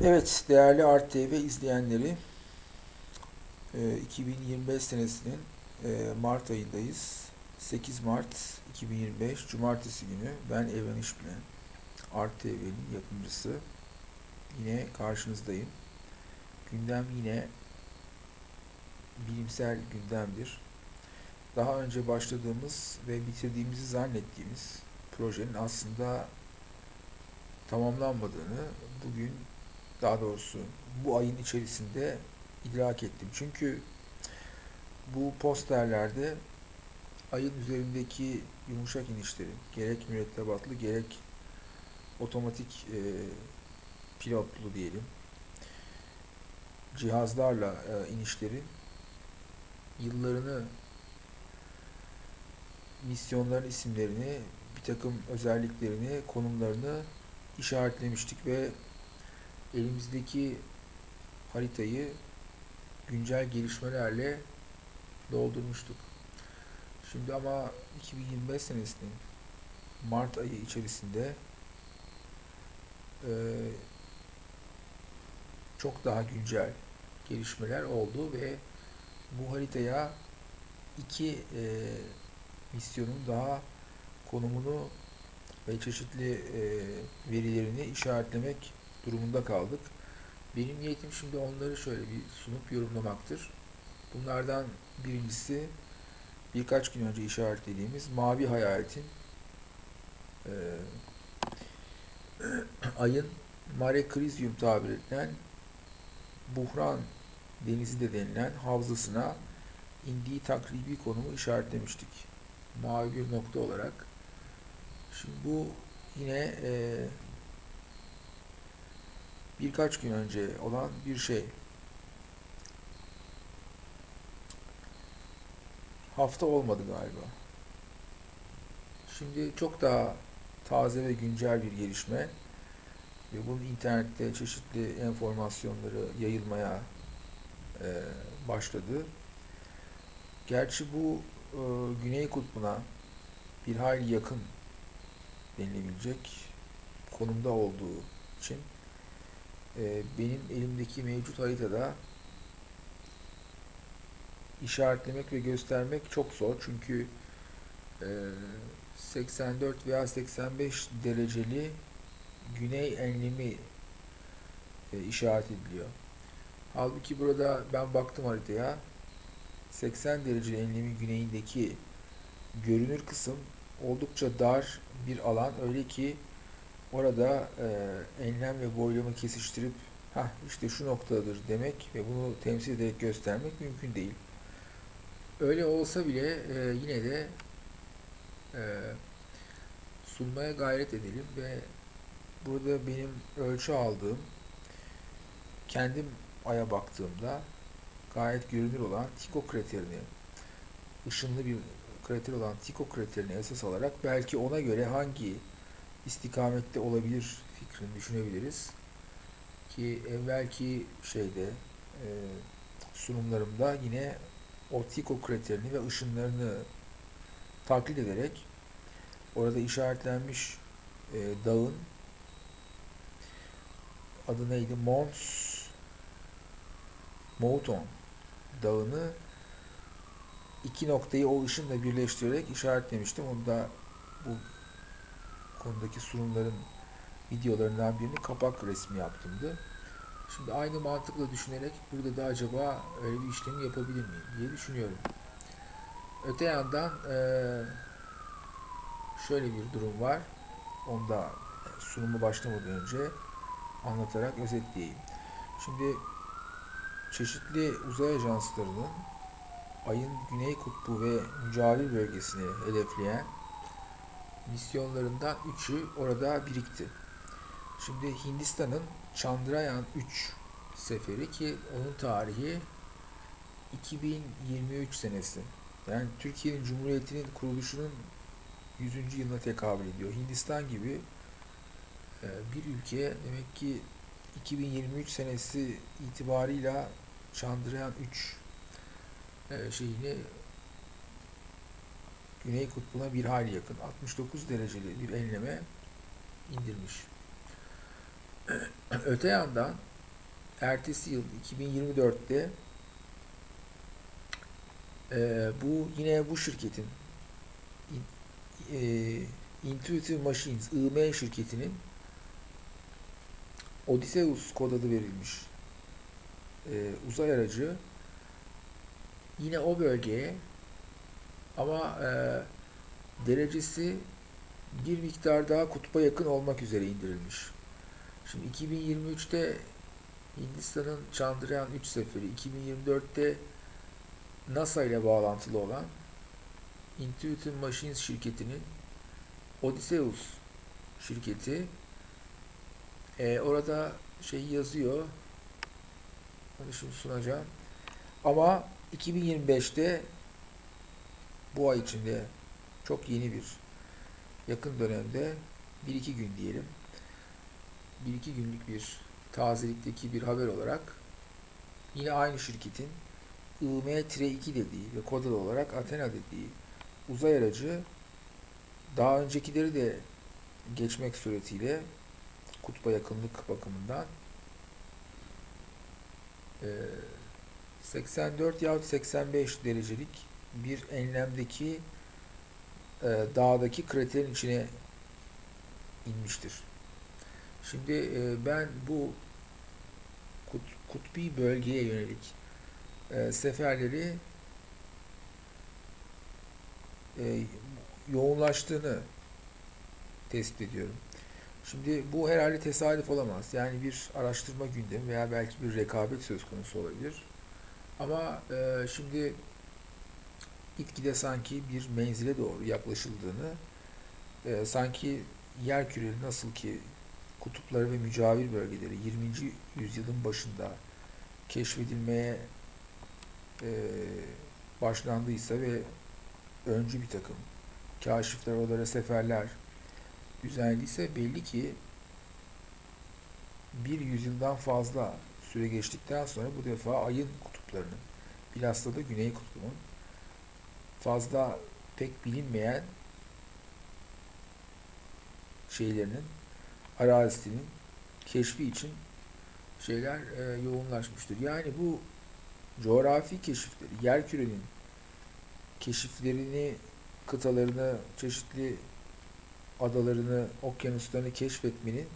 Evet, değerli Art TV izleyenleri, e, 2025 senesinin e, Mart ayındayız. 8 Mart 2025 Cumartesi günü ben Evren İşbilen, Art TV'nin yapımcısı. Yine karşınızdayım. Gündem yine bilimsel gündemdir. Daha önce başladığımız ve bitirdiğimizi zannettiğimiz projenin aslında tamamlanmadığını bugün daha doğrusu bu ayın içerisinde idrak ettim. Çünkü bu posterlerde ayın üzerindeki yumuşak inişlerin gerek mürettebatlı gerek otomatik e, pilotlu diyelim cihazlarla e, inişlerin yıllarını misyonların isimlerini bir takım özelliklerini konumlarını işaretlemiştik ve elimizdeki haritayı güncel gelişmelerle doldurmuştuk. Şimdi ama 2025 senesinin Mart ayı içerisinde e, çok daha güncel gelişmeler oldu ve bu haritaya iki e, misyonun daha konumunu ve çeşitli e, verilerini işaretlemek durumunda kaldık. Benim niyetim şimdi onları şöyle bir sunup yorumlamaktır. Bunlardan birincisi birkaç gün önce işaretlediğimiz mavi hayaletin e, ayın Mare Crisium tabir edilen buhran denizi de denilen havzasına indiği takribi konumu işaretlemiştik. Mavi bir nokta olarak. Şimdi bu yine e, birkaç gün önce olan bir şey. Hafta olmadı galiba. Şimdi çok daha taze ve güncel bir gelişme ve bunun internette çeşitli enformasyonları yayılmaya e, başladı. Gerçi bu e, Güney Kutbu'na bir hayli yakın denilebilecek konumda olduğu için e, benim elimdeki mevcut haritada işaretlemek ve göstermek çok zor. Çünkü e, 84 veya 85 dereceli güney enlemi e, işaret ediliyor. Halbuki burada ben baktım haritaya 80 derece enlemi güneyindeki görünür kısım oldukça dar bir alan öyle ki orada e, enlem ve boylamı kesiştirip ha işte şu noktadır demek ve bunu temsil ederek göstermek mümkün değil. Öyle olsa bile e, yine de e, sunmaya gayret edelim ve burada benim ölçü aldığım kendim aya baktığımda gayet görünür olan Tycho kraterini ışınlı bir krater olan Tycho kraterini esas alarak belki ona göre hangi istikamette olabilir fikrini düşünebiliriz. Ki evvelki şeyde e, sunumlarımda yine o Tycho kraterini ve ışınlarını taklit ederek orada işaretlenmiş e, dağın adı neydi? Mons Mouton dağını iki noktayı o ışınla birleştirerek işaretlemiştim. Onu da bu konudaki sunumların videolarından birini kapak resmi yaptımdı. Şimdi aynı mantıkla düşünerek burada da acaba öyle bir işlemi yapabilir miyim diye düşünüyorum. Öte yandan şöyle bir durum var. Onu da sunumu başlamadan önce anlatarak özetleyeyim. Şimdi çeşitli uzay ajanslarının ayın güney kutbu ve mücavir bölgesini hedefleyen misyonlarından üçü orada birikti. Şimdi Hindistan'ın Chandrayaan 3 seferi ki onun tarihi 2023 senesi. Yani Türkiye'nin Cumhuriyeti'nin kuruluşunun 100. yılına tekabül ediyor. Hindistan gibi e, bir ülke demek ki 2023 senesi itibarıyla Chandrayaan 3 e, şeyini Güney Kutbu'na bir hali yakın. 69 dereceli bir enleme indirmiş. Öte yandan ertesi yıl 2024'te e, bu yine bu şirketin e, Intuitive Machines IM şirketinin Odysseus kod adı verilmiş. E, uzay aracı. Yine o bölgeye ama e, derecesi bir miktar daha kutba yakın olmak üzere indirilmiş. Şimdi 2023'te Hindistan'ın Chandrayaan 3 seferi, 2024'te NASA ile bağlantılı olan Intuitive Machines şirketinin Odysseus şirketi e, orada şey yazıyor. Onu şimdi sunacağım. Ama 2025'te bu ay içinde çok yeni bir yakın dönemde bir iki gün diyelim bir iki günlük bir tazelikteki bir haber olarak yine aynı şirketin IM-2 dediği ve kod adı olarak Athena dediği uzay aracı daha öncekileri de geçmek suretiyle kutba yakınlık bakımından e, 84 yahut 85 derecelik bir enlemdeki e, dağdaki kraterin içine inmiştir. Şimdi e, ben bu kut, kutbi bölgeye yönelik e, seferleri e, yoğunlaştığını tespit ediyorum. Şimdi bu herhalde tesadüf olamaz. Yani bir araştırma gündemi veya belki bir rekabet söz konusu olabilir. Ama e, şimdi gitgide sanki bir menzile doğru yaklaşıldığını, e, sanki yer küreli nasıl ki kutupları ve mücavir bölgeleri 20. yüzyılın başında keşfedilmeye e, başlandıysa ve öncü bir takım kaşifler, oralara seferler düzenliyse belli ki bir yüzyıldan fazla süre geçtikten sonra bu defa ayın kutuplarının bilhassa da güney kutbunun fazla pek bilinmeyen şeylerinin arazisinin keşfi için şeyler e, yoğunlaşmıştır. Yani bu coğrafi keşifleri, yer kürenin keşiflerini, kıtalarını, çeşitli adalarını, okyanuslarını keşfetmenin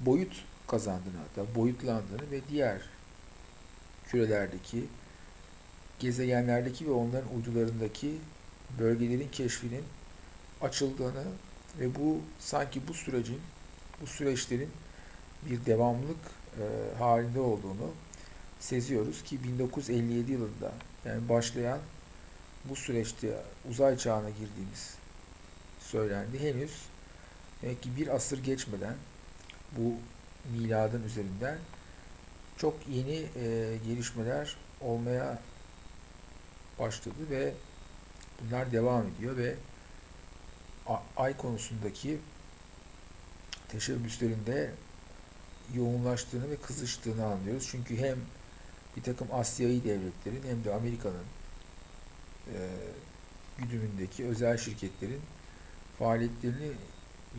boyut kazandığını hatta boyutlandığını ve diğer kürelerdeki gezegenlerdeki ve onların uydularındaki bölgelerin keşfinin açıldığını ve bu sanki bu sürecin, bu süreçlerin bir devamlılık e, halinde olduğunu seziyoruz ki 1957 yılında yani başlayan bu süreçte uzay çağına girdiğimiz söylendi. Henüz demek ki bir asır geçmeden bu miladın üzerinden çok yeni e, gelişmeler olmaya başladı ve bunlar devam ediyor ve ay konusundaki teşebbüslerinde yoğunlaştığını ve kızıştığını anlıyoruz. Çünkü hem bir takım Asya'yı devletlerin hem de Amerika'nın e, güdümündeki özel şirketlerin faaliyetlerini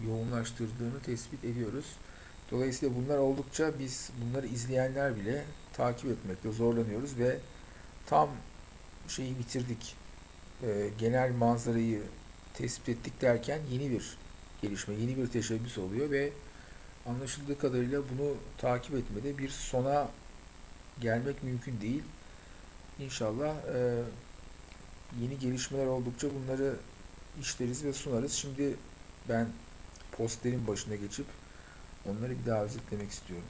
yoğunlaştırdığını tespit ediyoruz. Dolayısıyla bunlar oldukça biz bunları izleyenler bile takip etmekte zorlanıyoruz ve tam şeyi bitirdik. E, genel manzarayı tespit ettik derken yeni bir gelişme, yeni bir teşebbüs oluyor ve anlaşıldığı kadarıyla bunu takip etmede bir sona gelmek mümkün değil. İnşallah e, yeni gelişmeler oldukça bunları işleriz ve sunarız. Şimdi ben postlerin başına geçip onları bir daha özetlemek istiyorum.